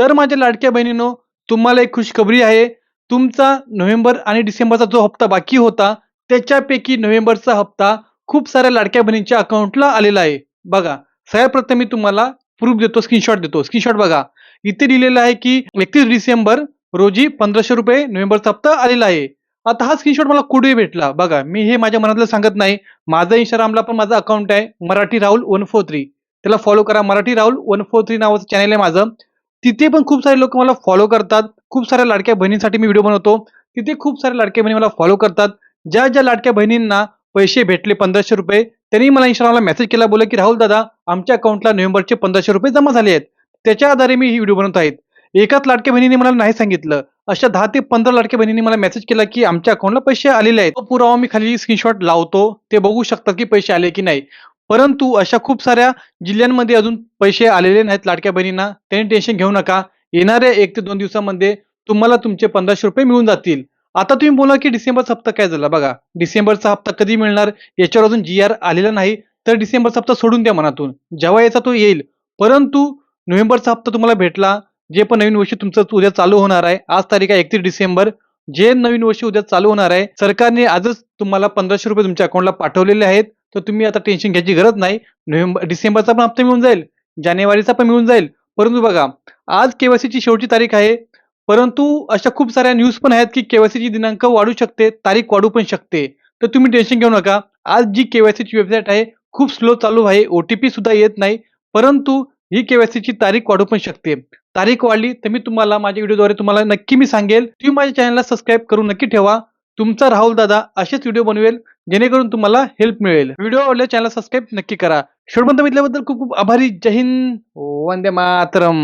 तर माझ्या लाडक्या बहिणीनो तुम्हाला एक खुशखबरी आहे. तुमचा नोव्हेंबर आणि डिसेंबरचा जो हप्ता बाकी होता त्याच्यापैकी नोव्हेंबरचा हप्ता खूप साऱ्या लाडक्या बहिणींच्या अकाउंटला आलेला आहे. बघा सर्वप्रथम मी तुम्हाला प्रूफ देतो स्क्रीनशॉट देतो. स्क्रीनशॉट बघा. इथे लिहिलेलं आहे की एकतीस डिसेंबर रोजी पंधराशे रुपये नोव्हेंबरचा हप्ता आलेला आहे. आता हा स्क्रीनशॉट मला कुठे भेटला? बघा मी हे माझ्या मनातलं सांगत नाही. माझा इंस्टाग्रामला पण माझा अकाउंट आहे Marathi Rahul one four three. त्याला फॉलो करा Marathi Rahul one four three नावाचं चॅनल आहे माझं. तिथे पण खूप सारे लोक मला फॉलो करतात. खूप साऱ्या लाडक्या बहिणींसाठी मी व्हिडिओ बनवतो. तिथे खूप साऱ्या लाडक्या बहिणी मला फॉलो करतात. ज्या ज्या लाडक्या बहिणींना पैसे भेटले पंधराशे रुपये त्यांनी मला इंस्टाग्रामला मेसेज केला बोला की राहुल दादा आमच्या अकाउंटला नोव्हेंबरचे पंधराशे रुपये जमा झाले आहेत. त्याच्या आधारे मी ही व्हिडिओ बनवत आहेत एकाच लाडक्या बहिणीने मला नाही सांगितलं. अशा दहा ते पंधरा लाडक्या बहिणींनी मला मेसेज केला की आमच्या अकाउंटला पैसे आलेले आहेत. तो पुरावा मी खाली स्क्रीनशॉट लावतो. ते बघू शकतात की पैसे आले की नाही. परंतु अशा खूप साऱ्या जिल्ह्यांमध्ये अजून पैसे आलेले नाहीत लाडक्या बहिणींना. त्यांनी टेन्शन घेऊ नका. येणाऱ्या एक ते दोन दिवसामध्ये तुम्हाला तुमचे पंधराशे रुपये मिळून जातील. आता तुम्ही बोला की डिसेंबरचा हप्ता काय झाला? बघा डिसेंबरचा हप्ता कधी मिळणार? याच्यावर अजून जी आर आलेला नाही. तर डिसेंबरचा हप्ता सोडून द्या मनातून. जेव्हा याचा तो येईल. परंतु नोव्हेंबरचा हप्ता तुम्हाला भेटला. जे पण नवीन वर्ष तुमचं उद्या चालू होणार आहे. आज तारीख आहे एकतीस डिसेंबर. जे नवीन वर्ष उद्या चालू होणार आहे. सरकारने आजच तुम्हाला पंधराशे रुपये तुमच्या अकाउंटला पाठवलेले आहेत. तर तुम्ही आता टेन्शन घ्यायची गरज नाही. नोव्हेंबर डिसेंबरचा पण हप्ता मिळून जाईल. जानेवारीचा पण मिळून जाईल. परंतु बघा आज केवायसीची शेवटची तारीख आहे. परंतु अशा खूप साऱ्या न्यूज पण आहेत की केवायसीची दिनांक वाढू शकते तारीख वाढू पण शकते. तर तुम्ही टेन्शन घेऊ नका. आज जी केवायसीची वेबसाईट आहे खूप स्लो चालू आहे. ओटीपी सुद्धा येत नाही. परंतु ही केवायसीची तारीख वाढू पण शकते. तारीख वाढली तर मी तुम्हाला माझ्या व्हिडिओद्वारे तुम्हाला नक्की मी सांगेल. तुम्ही माझ्या चॅनलला सबस्क्राईब करून नक्की ठेवा. तुमचा राहुल दादा असेच व्हिडिओ बनवेल जेणेकरून तुम्हाला हेल्प मिळेल. व्हिडिओ आवडल्या चॅनल सबस्क्राईब नक्की करा. शेवटपर्यंत बघितल्याबद्दल खूप खूप आभारी. जय हिंद. वंदे मातरम.